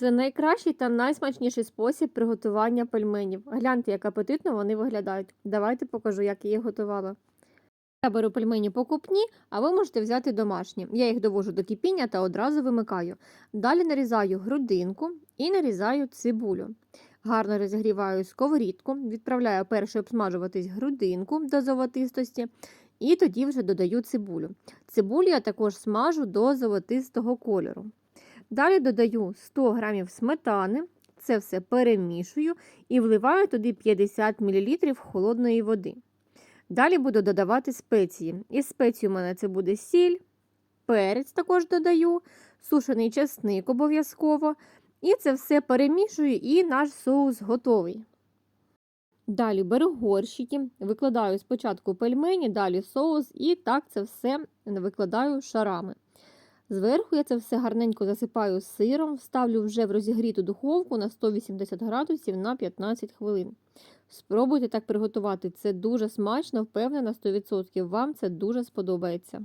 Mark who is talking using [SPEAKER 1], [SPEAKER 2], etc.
[SPEAKER 1] Це найкращий та найсмачніший спосіб приготування пельменів. Гляньте, як апетитно вони виглядають. Давайте покажу, як я їх готувала. Я беру пельмені покупні, а ви можете взяти домашні. Я їх довожу до кипіння та одразу вимикаю. Далі нарізаю грудинку і нарізаю цибулю. Гарно розігріваю сковорідку, відправляю перше обсмажуватись грудинку до золотистості, і тоді вже додаю цибулю. Цибулю я також смажу до золотистого кольору. Далі додаю 100 г сметани, це все перемішую і вливаю туди 50 мл холодної води. Далі буду додавати спеції. Із спецій у мене це буде сіль, перець також додаю, сушений чесник обов'язково. І це все перемішую, і наш соус готовий. Далі беру горщики, викладаю спочатку пельмені, далі соус, і так це все викладаю шарами. Зверху я це все гарненько засипаю сиром, ставлю вже в розігріту духовку на 180 градусів на 15 хвилин. Спробуйте так приготувати, це дуже смачно, впевнена 100%. Вам це дуже сподобається.